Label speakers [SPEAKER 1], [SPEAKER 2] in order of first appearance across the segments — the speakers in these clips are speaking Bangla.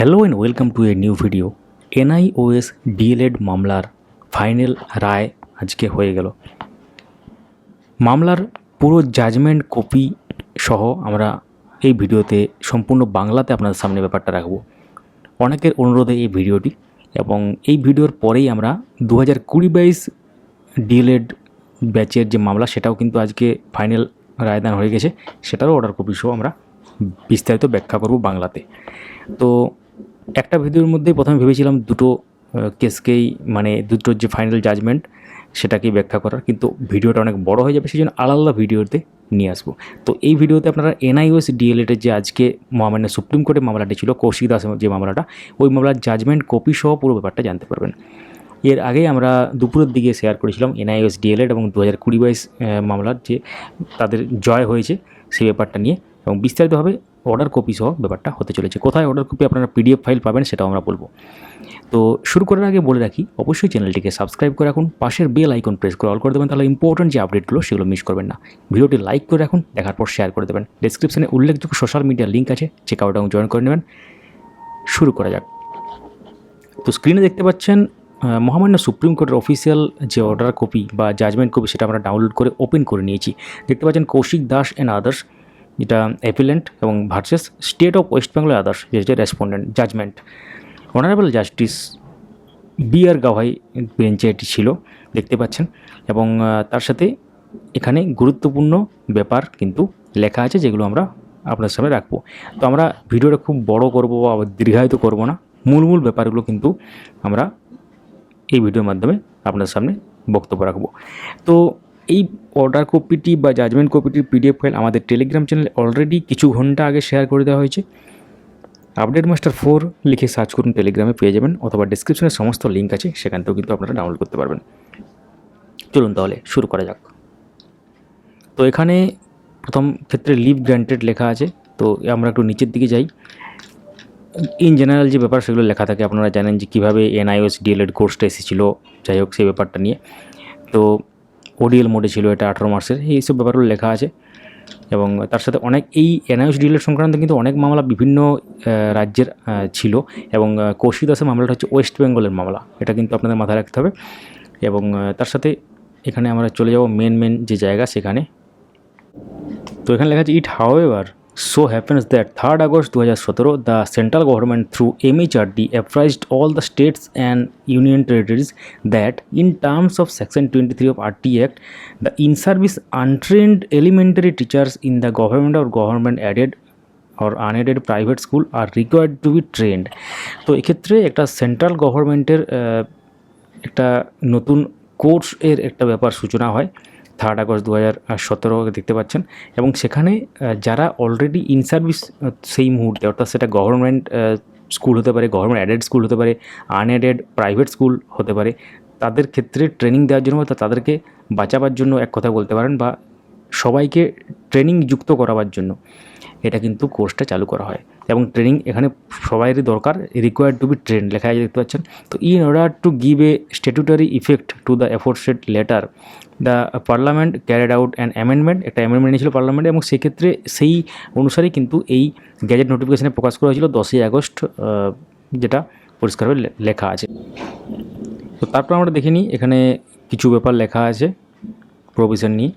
[SPEAKER 1] Hello and welcome to a new video. NIOS DElEd মামলার ফাইনাল রায় আজকে হয়ে গেল। মামলার পুরো জাজমেন্ট কপি সহ আমরা এই ভিডিওতে সম্পূর্ণ বাংলাতে আপনাদের সামনে ব্যাপারটা রাখব। অনেকের অনুরোধে এই ভিডিওটি এবং এই ভিডিওর পরেই আমরা দু হাজার কুড়ি বাইশ ডিএলএড ব্যাচের যে মামলা, সেটাও কিন্তু আজকে ফাইনাল রায়দান হয়ে গেছে। সেটারও অর্ডার কপি সহ আমরা বিস্তারিত ব্যাখ্যা করব বাংলাতে। তো একটা ভিডিওর মধ্যেই প্রথমে ভেবেছিলাম দুটো কেসকেই মানে দুটোর যে ফাইনাল জাজমেন্ট সেটাকেই ব্যাখ্যা করার, কিন্তু ভিডিওটা অনেক বড় হয়ে যাবে সেই জন্য আলাদা ভিডিওতে নিয়ে আসব। তো এই ভিডিওতে আপনারা এনআইওএস ডিএলএটের যে আজকে মহামান্য সুপ্রিম কোর্টের মামলাটি ছিল, কৌশিক দাসের যে মামলাটা, ওই মামলার জাজমেন্ট কপি সহ পুরো ব্যাপারটা জানতে পারবেন। এর আগেই আমরা দুপুরের দিকে শেয়ার করেছিলাম এনআইএস ডিএলএড এবং দু হাজার কুড়ি বাইশ মামলার যে তাদের জয় হয়েছে, সেই ব্যাপারটা নিয়ে। এবং বিস্তারিতভাবে অর্ডার কপি সহ ব্যাপারটা হতে চলেছে। কোথায় অর্ডার কপি আপনারা পিডিএফ ফাইল পাবেন সেটাও আমরা বলব। তো শুরু করার আগে বলে রাখি, অবশ্যই চ্যানেলটিকে সাবস্ক্রাইব করে রাখুন, পাশের বেল আইকন প্রেস করে অল করে দেবেন, তাহলে ইম্পর্টেন্ট যে আপডেটগুলো সেগুলো মিস করবেন না। ভিডিওটি লাইক করে রাখুন, দেখার পর শেয়ার করে দেবেন। ডিসক্রিপশনে উল্লেখযোগ্য সোশ্যাল মিডিয়ার লিঙ্ক আছে চেক আউট জয়েন করে নেবেন। শুরু করা যাক। তো স্ক্রিনে দেখতে পাচ্ছেন মহামান্য সুপ্রিম কোর্টের অফিসিয়াল যে অর্ডার কপি বা জাজমেন্ট কপি সেটা আমরা ডাউনলোড করে ওপেন করে নিয়েছি। দেখতে পাচ্ছেন কৌশিক দাস অ্যান্ড আদার্স যেটা অ্যাপিলেন্ট এবং versus state of West Bengal others যেটা respondent judgment honourable justice B R Gavai বেঞ্চে এটি ছিল, দেখতে পাচ্ছেন। এবং তার সাথে এখানে গুরুত্বপূর্ণ ব্যাপার কিন্তু লেখা আছে, যেগুলো আমরা আপনার সামনে রাখব। তো আমরা ভিডিওটা খুব বড় করব বা দীর্ঘায়িত করব না। মূল মূল ব্যাপারগুলো কিন্তু আমরা এই ভিডিওর মাধ্যমে আপনার সামনে বক্তব্য রাখব। তো এই অর্ডার কপিটি বা জাজমেন্ট কপিটির পিডিএফ ফাইল আমাদের টেলিগ্রাম চ্যানেলে অলরেডি কিছু ঘণ্টা আগে শেয়ার করে দেওয়া হয়েছে। আপডেট মাস্টার ফোর লিখে সার্চ করুন টেলিগ্রামে পেয়ে যাবেন অথবা ডিসক্রিপশনে সমস্ত লিঙ্ক আছে সেখান থেকেও কিন্তু আপনারা ডাউনলোড করতে পারবেন। চলুন তাহলে, শুরু করা যাক। তো এখানে প্রথম ক্ষেত্রে লিভ গ্র্যান্টেড লেখা আছে। তো আমরা একটু নিচের দিকে যাই। ইন জেনারেল যে ব্যাপার সেগুলো লেখা থাকে, আপনারা জানেন যে কীভাবে এনআইওএস ডিএলএড কোর্সটা এসেছিল। যাই হোক, সেই ব্যাপারটা নিয়ে। তো ওডিএল মোডে ছিল এটা আঠারো মার্চের এইসব ব্যাপারগুলো লেখা আছে। এবং তার সাথে অনেক এই এনআইএস ডিলের সংক্রান্ত কিন্তু অনেক মামলা বিভিন্ন রাজ্যের ছিল। এবং কৌশিক দাসের মামলাটা হচ্ছে ওয়েস্ট বেঙ্গলের মামলা। এটা কিন্তু আপনাদের মাথায় রাখতে হবে। এবং তার সাথে এখানে আমরা চলে যাব মেন মেন যে জায়গা সেখানে। তো এখানে লেখা আছে, ইট হাউ আগস্ট দু হাজার সতেরো the central government through MHRD apprised all the states and union territories that in terms of section twenty three of RTE act the in service untrained elementary teachers in the government or government aided or unaided private school are required to be trained তো এক্ষেত্রে একটা সেন্ট্রাল গভর্নমেন্টের একটা নতুন কোর্স এর একটা ব্যাপার সূচনা হয়। থার্ড আগস্ট দু হাজার সতেরো দেখতে পাচ্ছেন। এবং সেখানে যারা অলরেডি ইন সার্ভিস সেই মুহূর্তে, অর্থাৎ সেটা গভর্নমেন্ট স্কুল হতে পারে গভর্নমেন্ট অ্যাডেড স্কুল হতে পারে আনএডেড প্রাইভেট স্কুল হতে পারে, তাদের ক্ষেত্রে ট্রেনিং দেওয়ার জন্য বা তাদেরকে বাঁচাবার জন্য এক কথা বলতে পারেন বা সবাইকে ট্রেনিং যুক্ত করাবার জন্য, এটা কিন্তু কোর্সটা চালু করা হয়। এবং ট্রেনিং এখানে সবাইয়েরই দরকার রিকোয়ার্ড টু বি ট্রেন লেখা দেখতে পাচ্ছেন? তো in order to give a statutory effect to the aforesaid letter the parliament carried out an amendment একটা অ্যামেন্ডমেন্ট নিয়েছিল পার্লামেন্টে এবং সেক্ষেত্রে সেই অনুসারেই কিন্তু এই গ্যাজেট নোটিফিকেশানে প্রকাশ করা হয়েছিল দশই আগস্ট যেটা পরিষ্কারভাবে লেখা আছে। তো তারপর আমরা দেখে নিই, এখানে কিছু ব্যাপার লেখা আছে প্রভিশন নিয়ে।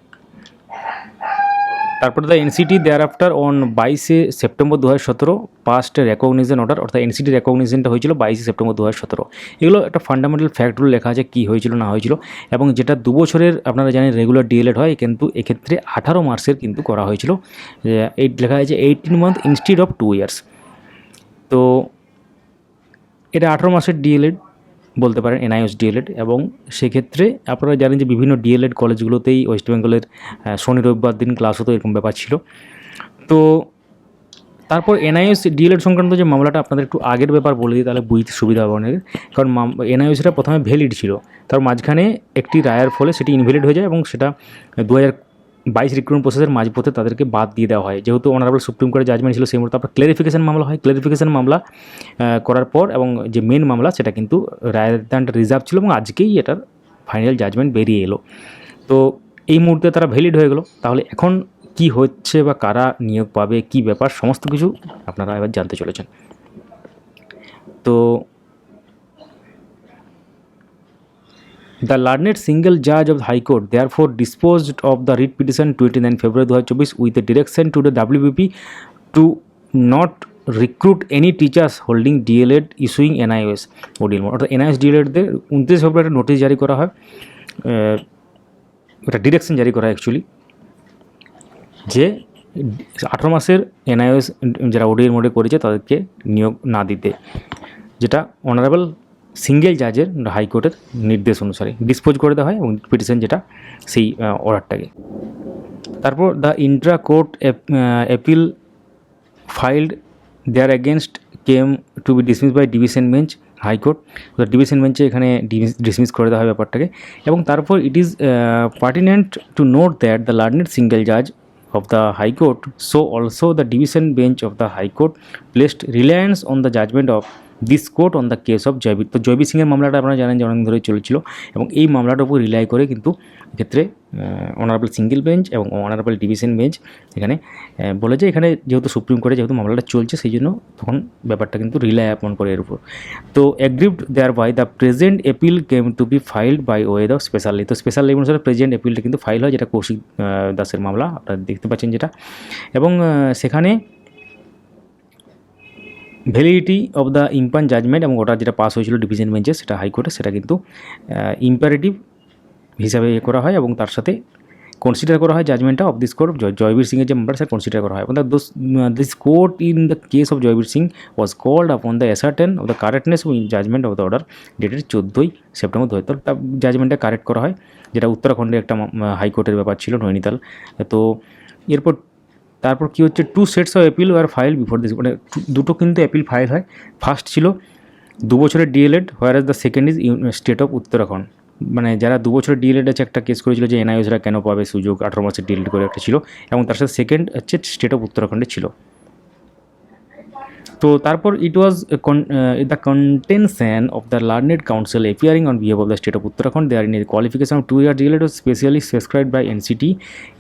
[SPEAKER 1] তারপরে the NCT thereafter on বাইশে সেপ্টেম্বর দু হাজার সতেরো পাস্ট রেকগনিশন অর্ডার অর্থাৎ এনসিটি রেকগনিশনটা হয়েছিল বাইশে সেপ্টেম্বর দু হাজার সতেরো। এগুলো একটা ফান্ডামেন্টাল ফ্যাক্টগুলো লেখা আছে কী হয়েছিল, না হয়েছিল, এবং যেটা দু বছরের আপনারা জানেন রেগুলার ডিএলএড হয়, কিন্তু এক্ষেত্রে আঠারো মাসের কিন্তু করা হয়েছিল। এই লেখা আছে eighteen month instead of two years তো, এটা আঠারো মাসের ডিএলএড বলতে পারেন এনআইএস ডিএলএড এবং সেক্ষেত্রে আপনারা জানেন যে বিভিন্ন ডিএলএড কলেজগুলোতেই ওয়েস্ট বেঙ্গলের শনি রবিবার দিন ক্লাস হতো, এরকম ব্যাপার ছিল। তো তারপর এনআইএস ডিএলএড সংক্রান্ত যে মামলাটা আপনাদের একটু আগের ব্যাপার বলে দিই, তাহলে বুঝতে সুবিধা হবে অনেক কারণ এনআইএসটা প্রথমে ভ্যালিড ছিল। তার মাঝখানে একটি রায়ের ফলে সেটি ইনভ্যালিড হয়ে যায় এবং সেটা দু হাজার বাইশ রিক্রুটমেন্ট প্রসেসের মাঝপথে তাদেরকে বাদ দিয়ে দেওয়া হয়। যেহেতু অনারেবল সুপ্রিম কোর্টের জাজমেন্ট ছিল সেই মুহূর্তে, তারপর ক্লারিফিকেশন মামলা হয়। ক্লারিফিকেশন মামলা করার পর এবং যে মেন মামলা সেটা কিন্তু রায়ের দানটা রিজার্ভ ছিল এবং আজকেই এটার ফাইনাল জাজমেন্ট বেরিয়ে এলো। তো এই মুহূর্তে তারা ভ্যালিড হয়ে গেল। তাহলে এখন কি হচ্ছে বা কারা নিয়োগ পাবে, কি ব্যাপার, সমস্ত কিছু আপনারা এবার জানতে চলেছেন। তো দ্য লার্নেড সিঙ্গেল জাজ of high court therefore dispose of the writ petition twenty nine February দু হাজার চব্বিশ with direction to WBP to not recruit any teachers holding DLEd issuing NIS O DL অর্থাৎ এনআইএস ডিএলএডদের উনত্রিশ ফেব্রুয়ারি নোটিশ জারি করা হয়। একটা ডিরেকশন জারি করা অ্যাকচুয়ালি যে আঠারো মাসের এনআইএস যারা ওডিএল মোডে করেছে তাদেরকে নিয়োগ না দিতে। যেটা অনারেবল সিঙ্গেল জাজের হাইকোর্টের নির্দেশ অনুসারে ডিসপোজ করে দেওয়া হয় এবং পিটিশন যেটা সেই অর্ডারটাকে। তারপর the intra court appeal filed there against came to be dismiss by division bench high court. Division বেঞ্চে এখানে ডিসমিস করে দেওয়া হয় ব্যাপারটাকে। এবং তারপর it is pertinent to note that the learned single জাজ High Court, so also the division bench of the High Court placed reliance on the judgment of this court on the case of Jaibir তো জয়বীর সিংয়ের মামলাটা আপনারা জানেন যে অনেক ধরে চলেছিল এবং এই মামলাটার উপর রিলাই করে কিন্তু ক্ষেত্রে অনারেবল সিঙ্গেল বেঞ্চ এবং অনারেবল ডিভিশন বেঞ্চ এখানে বলে যে এখানে যেহেতু সুপ্রিম কোর্টে যেহেতু মামলাটা চলছে সেই জন্য তখন ব্যাপারটা কিন্তু রিলাই আপন করে এর উপর। তো aggrieved thereby the present appeal came to be filed by way the specially তো স্পেশাল লেভ অনুসারে প্রেজেন্ট এপিলটা কিন্তু ফাইল হয়, যেটা কৌশিক দাসের মামলা, আপনারা দেখতে পাচ্ছেন যেটা। এবং সেখানে validity of the impugned judgment এবং ওটা যেটা পাস হয়েছিল ডিভিশন বেঞ্চে সেটা হাইকোর্টে সেটা কিন্তু ইম্পারেটিভ হিসাবে ইয়ে করা হয় এবং তার সাথে কনসিডার করা হয় জাজমেন্টটা অফ দিস কোর্ট জয়বীর সিংয়ের যে মামলা সেটা কনসিডার করা হয়। এবং those this court in the case of Jaibir Singh was called upon the ascertain of the correctness in judgment of the order dated চোদ্দোই সেপ্টেম্বর দু হাজার জাজমেন্টটা কারেক্ট করা হয়, যেটা উত্তরাখণ্ডে একটা হাইকোর্টের ব্যাপার ছিল নৈনিতাল। তো এরপর তারপর কি হচ্ছে two sets of appeal were file before this মানে দুটো কিন্তু অ্যাপিল ফাইল হয়। ফার্স্ট ছিল দু বছরের DElEd whereas the second is state of Uttarakhand মানে যারা দু বছরের ডিএলএড আছে, একটা কেস করেছিল যে এনআইওসরা কেন পাবে সুযোগ, আঠারো মাসের ডিএলএড করে একটা ছিল। এবং তার সাথে সেকেন্ড হচ্ছে স্টেট অফ উত্তরাখণ্ডে ছিল। তো তারপর it was the contention of the learned counsel appearing on behalf of the state of Uttarakhand they are in qualification of two year DElEd specially subscribe by NCTE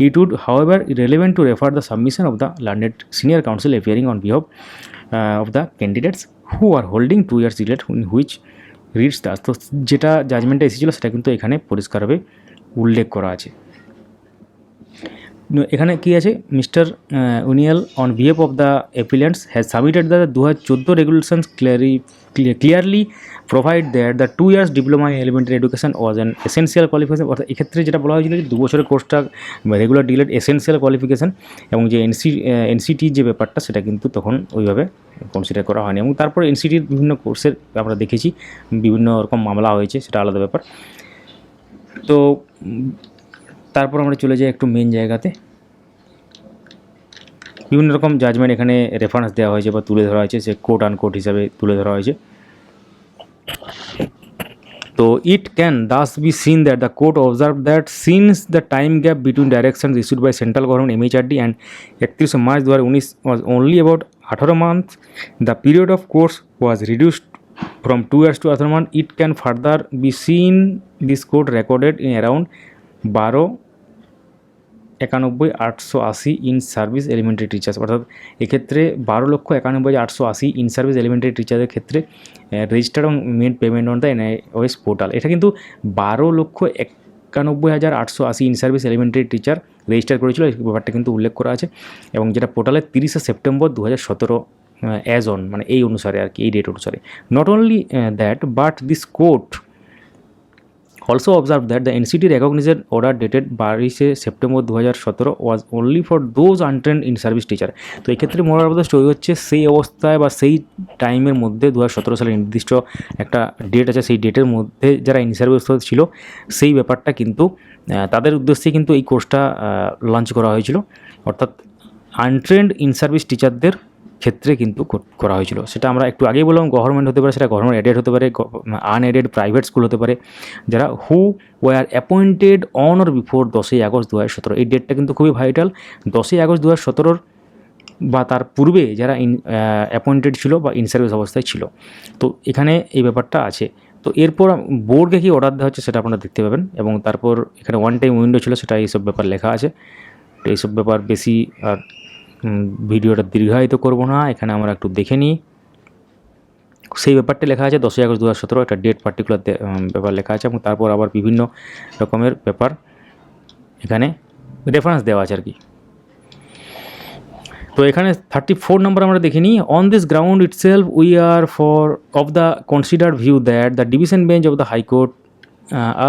[SPEAKER 1] it would however relevant to refer the submission of the learned senior counsel appearing on behalf of the candidates who are holding two years DElEd in which reads thus তো যেটা জাজমেন্টটা এসেছিল সেটা কিন্তু এখানে পরিষ্কারভাবে উল্লেখ করা আছে। এখানে কি আছে? Mister Uniyal on behalf of the appellants has submitted the দু হাজার চোদ্দ regulations clearly clearly provide that the two years diploma in elementary education was an essential qualification. অর্থাৎ এক্ষেত্রে যেটা বলা হয়েছিল যে দু বছরের কোর্সটা রেগুলার ডিলেট এসেন্সিয়াল কোয়ালিফিকেশন এবং যে এনসি এনসিটি যে ব্যাপারটা সেটা কিন্তু তখন ওইভাবে কনসিডার করা হয়নি। এবং তারপর এনসিটির বিভিন্ন কোর্সের আমরা দেখেছি, বিভিন্ন রকম মামলা হয়েছে, সেটা আলাদা ব্যাপার। তো তারপর আমরা চলে যাই একটু মেন জায়গাতে। বিভিন্ন রকম জাজমেন্ট এখানে রেফারেন্স দেওয়া হয়েছে বা তুলে ধরা হয়েছে, সে কোর্ট আন কোর্ট হিসাবে তুলে ধরা হয়েছে। তো it can thus be seen that the court observe that since the time gap between direction issued by central government MHRD and একত্রিশে মার্চ দু হাজার উনিশ ওয়াজ অনলি অ্যাবাউট আঠারো month the period of course was reduced from two years to আঠারো month it can further be seen this code recorded in around বারো একানব্বই আটশো আশি ইন সার্ভিস এলিমেন্টারি টিচার্স অর্থাৎ এক্ষেত্রে বারো লক্ষ একানব্বই আটশো আশি ইন সার্ভিস এলিমেন্টারি টিচারের ক্ষেত্রে রেজিস্টার এবং made payment on the NIOS portal এটা কিন্তু বারো লক্ষ একানব্বই হাজার আটশো আশি in service elementary teacher register করেছিল। এই ব্যাপারটা কিন্তু উল্লেখ করা আছে। এবং যেটা পোর্টালে তিরিশে সেপ্টেম্বর দু হাজার সতেরো অ্যাজ অন মানে এই অনুসারে আর কি, এই ডেট অনুসারে। Not only that but this court also observe that the NCTE recognized order dated বাইশে সেপ্টেম্বর দু হাজার সতেরো was only for those untrained in service teacher তো এক্ষেত্রে মোরার অফ স্টোরি হচ্ছে সেই অবস্থায় বা সেই টাইমের মধ্যে দু হাজার সতেরো সালে নির্দিষ্ট একটা ডেট আছে, সেই ডেটের মধ্যে যারা ইন সার্ভিস ছিল, সেই ব্যাপারটা কিন্তু তাদের উদ্দেশ্যে কিন্তু এই কোর্সটা লঞ্চ করা হয়েছিল। অর্থাৎ আনট্রেন্ড ইন সার্ভিস টিচারদের ক্ষেত্রে কিন্তু কর- হয়েছিল। সেটা আমরা একটু আগেই বললাম গভর্নমেন্ট হতে পারে, সেটা গভর্নমেন্ট এডেড হতে পারে আনএডেড প্রাইভেট স্কুল হতে পারে। যারা who were appointed on or before দশই আগস্ট দু হাজার সতেরো, এই ডেটটা কিন্তু খুবই ভাইটাল দশই আগস্ট দু হাজার সতেরোর বা তার পূর্বে যারা ইন অ্যাপয়েন্টেড ছিল বা ইন সার্ভিস অবস্থায় ছিল। তো এখানে এই ব্যাপারটা আছে। তো এরপর বোর্ডকে কি অর্ডার দেওয়া হচ্ছে সেটা আপনারা দেখতে পাবেন এবং তারপর এখানে ওয়ান টাইম উইন্ডো ছিল, সেটা এইসব ব্যাপার লেখা আছে। তো এইসব ব্যাপার বেশি আর ভিডিওটা দীর্ঘায়িত করব না, এখানে আমরা একটু দেখে নিই। সেই ব্যাপারটা লেখা আছে দশই আগস্ট দু হাজার সতেরো, একটা ডেট পার্টিকুলার ব্যাপার লেখা আছে এবং তারপর আবার বিভিন্ন রকমের ব্যাপার এখানে রেফারেন্স দেওয়া আছে আর কি। তো এখানে থার্টি ফোর নম্বর আমরা দেখিনি on this ground itself we are for of the considered view that the division bench of the high court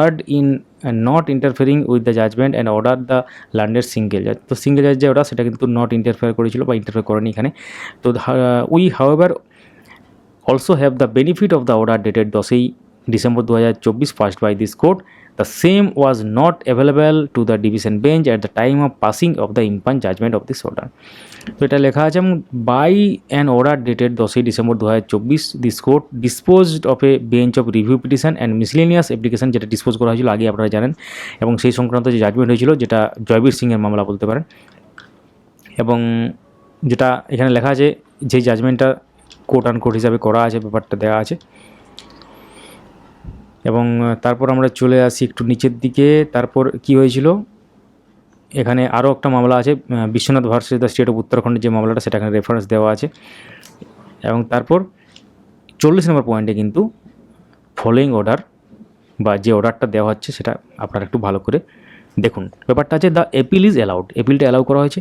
[SPEAKER 1] erred in not interfering with the judgment and order the ল্যান্ডের single জাজ তো সিঙ্গেল জাজ যে ওরা, সেটা কিন্তু নট ইন্টারফেয়ার করেছিল বা ইন্টারফেয়ার করেনি এখানে। তো we however also have the benefit of the order dated 10 December 2024 passed by this court. The same was not available to the division bench at the time of passing of the impugned judgment of this order. তো এটা লেখা আছে বাই অ্যান অর্ডার ডেটেড দশই ডিসেম্বর দু হাজার চব্বিশ this court disposed of a bench of review petition and miscellaneous application যেটা ডিসপোজ করা হয়েছিল, আগে আপনারা জানেন, এবং সেই সংক্রান্ত যে জাজমেন্ট হয়েছিল, যেটা জয়বীর সিংয়ের মামলা বলতে পারেন এবং যেটা এখানে লেখা আছে, যে জাজমেন্টটা কোর্ট আন কোর্ট হিসাবে করা আছে, ব্যাপারটা দেওয়া আছে এবং তারপর আমরা চলে আসি একটু নিচের দিকে। তারপর কি হয়েছিল? এখানে আরও একটা মামলা আছে Vishwanath versus the state of উত্তরাখণ্ডের যে মামলাটা সেটা এখানে রেফারেন্স দেওয়া আছে। এবং তারপর চল্লিশ নম্বর পয়েন্টে কিন্তু ফলোয়িং অর্ডার বা যে অর্ডারটা দেওয়া হচ্ছে, সেটা আপনারা একটু ভালো করে দেখুন। ব্যাপারটা আছে দ্য এপিল ইজ অ্যালাউড এপিলটা অ্যালাউ করা হয়েছে।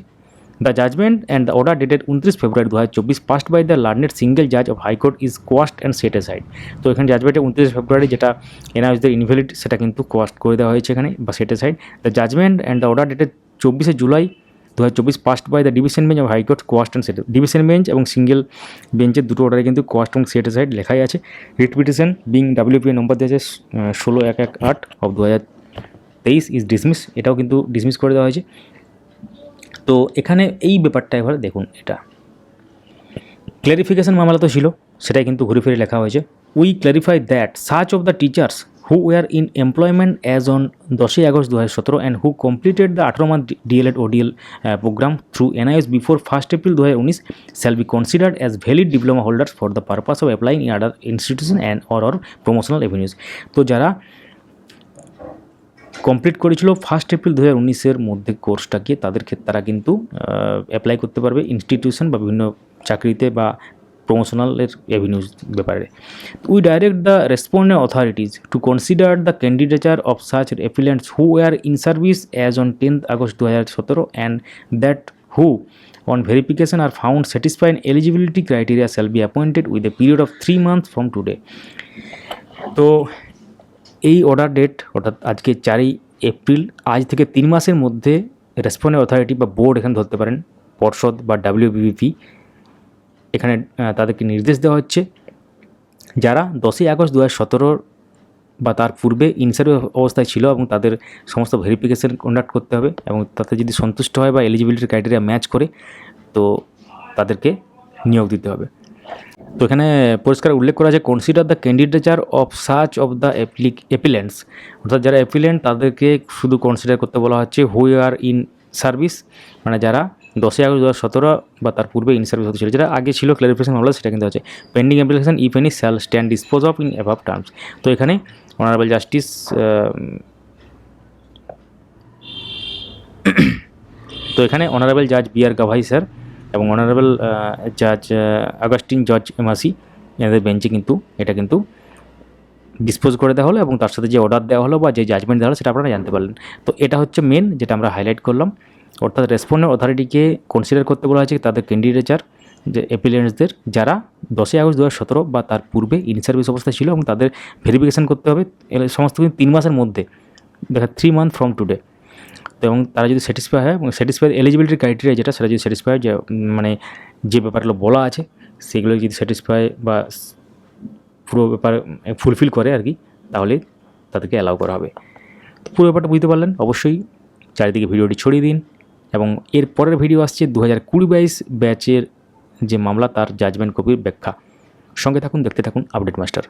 [SPEAKER 1] The judgment and the order dated উনত্রিশ ফেব্রুয়ারি দু হাজার চব্বিশ passed by the learned single জাজ of high court is quashed and set side তো এখানে জাজমেন্টে উনত্রিশ ফেব্রুয়ারি যেটা এনআইসদের ইনভ্যালিড সেটা কিন্তু কোয়াস্ট করে দেওয়া হয়েছে এখানে বা set side the judgment and the order dated চব্বিশে জুলাই দু হাজার চব্বিশ passed by the division bench of high court quashed and set division bench এবং সিঙ্গেল বেঞ্চের দুটো অর্ডারে কিন্তু কোয়াস্ট এবং সেট সাইড লেখাই আছে। Writ petition being WP number দিয়েছে ষোলো এক এক আট অফ দু হাজার তেইশ ইজ ডিসমিস এটাও কিন্তু ডিসমিস করে দেওয়া হয়েছে। তো এখানে এই ব্যাপারটা এবার দেখুন এটা। ক্ল্যারিফিকেশন মামলা তো ছিল, সেটাই কিন্তু ঘুরে ফিরে লেখা হয়েছে। We clarify that search of the teachers who were in employment as on দশই আগস্ট দু হাজার সতেরো অ্যান্ড হু কমপ্লিটেড দ্য আঠারো month DElEd ODL programme through NIS before first April দু হাজার উনিশ shall be considered as valid diploma holders for the purpose of applying in other institution and or or promotional avenues তো যারা কমপ্লিট করেছিল ফার্স্ট এপ্রিল দু হাজার উনিশের মধ্যে কোর্সটাকে তাদের ক্ষেত্রে তারা কিন্তু অ্যাপ্লাই করতে পারবে ইনস্টিটিউশন বা বিভিন্ন চাকরিতে বা প্রমোশনালের অ্যাভিনিউজ ব্যাপারে। We direct the respondent authorities to consider the candidature of such appellants who are in service as on tenth August দু হাজার সতেরো and that who on verification, are found satisfying eligibility criteria shall be appointed with a period of three months from today. তো এই অর্ডার ডেট অর্থাৎ আজকে চারই এপ্রিল, আজ থেকে তিন মাসের মধ্যে রেসপন্ডেন্ট অথরিটি বা বোর্ড এখানে ধরতে পারেন, পর্ষদ বা ডাব্লিউবিপি এখানে তাদেরকে নির্দেশ দেওয়া হচ্ছে। যারা দশই আগস্ট দু হাজার বা তার পূর্বে ইনসার্ভিস অবস্থায় ছিল এবং তাদের সমস্ত ভেরিফিকেশন কন্ডাক্ট করতে হবে এবং তাতে যদি সন্তুষ্ট হয় বা এলিজিবিলিটি ক্রাইটেরিয়া ম্যাচ করে, তো তাদেরকে নিয়োগ দিতে হবে। তো এখানে পরিষ্কার উল্লেখ করা আছে consider the candidature of search of the অ্যাপ্লিক অ্যাপিলেন্টস অর্থাৎ যারা অ্যাপিলেন্ট তাদেরকে শুধু কনসিডার করতে বলা হচ্ছে হুই আর ইন সার্ভিস মানে যারা দশই আগস্ট দু সতেরো বা তার পূর্বে ইন সার্ভিস হতে ছিল যেটা আগে ছিল ক্লারিফিকেশন হলো সেটা কিন্তু আছে। Pending application if any shall stand dispose of in অ্যাভাব terms তো এখানে অনারেবল জাস্টিস তো এখানে অনারেবল জাজ বি আর গাভাই স্যার এবং অনারেবল জাজ আগাস্টিন জজ এমাসি এদের বেঞ্চে কিন্তু এটা কিন্তু ডিসপোজ করে দেওয়া হলো এবং তার সাথে যে অর্ডার দেওয়া হলো বা যে জাজমেন্ট দেওয়া হলো সেটা আপনারা জানতে পারলেন। তো এটা হচ্ছে মেন যেটা আমরা হাইলাইট করলাম। অর্থাৎ রেসপন্ডেন্ট অথরিটিকে কনসিডার করতে বলা হয়েছে তাদের ক্যান্ডিডেচার যে অ্যাপিলিয়েন্টসদের যারা দশই আগস্ট দু সতেরো বা তার পূর্বে ইন সার্ভিস অবস্থায় ছিল এবং তাদের ভেরিফিকেশন করতে হবে। সমস্ত কিন্তু তিন মাসের মধ্যে, দেখা থ্রি মান্থ ফ্রম টুডে তো এবং তারা যদি স্যাটিসফাই হয় এবং স্যাটিসফাই এলিজিবিলিটি ক্রাইটেরিয়া যেটা সেটা যদি স্যাটিসফাই হয় যে মানে যে ব্যাপারগুলো বলা আছে, সেগুলো যদি স্যাটিসফাই বা পুরো ব্যাপার ফুলফিল করে আর কি, তাহলে তাদেরকে অ্যালাউ করা হবে। পুরো ব্যাপারটা বুঝতে পারলেন? অবশ্যই চারিদিকে ভিডিওটি ছড়িয়ে দিন এবং এর পরের ভিডিও আসছে দু হাজার কুড়ি বাইশ ব্যাচের যে মামলা, তার জাজমেন্ট কপির ব্যাখ্যা। সঙ্গে থাকুন, দেখতে থাকুন আপডেট মাস্টার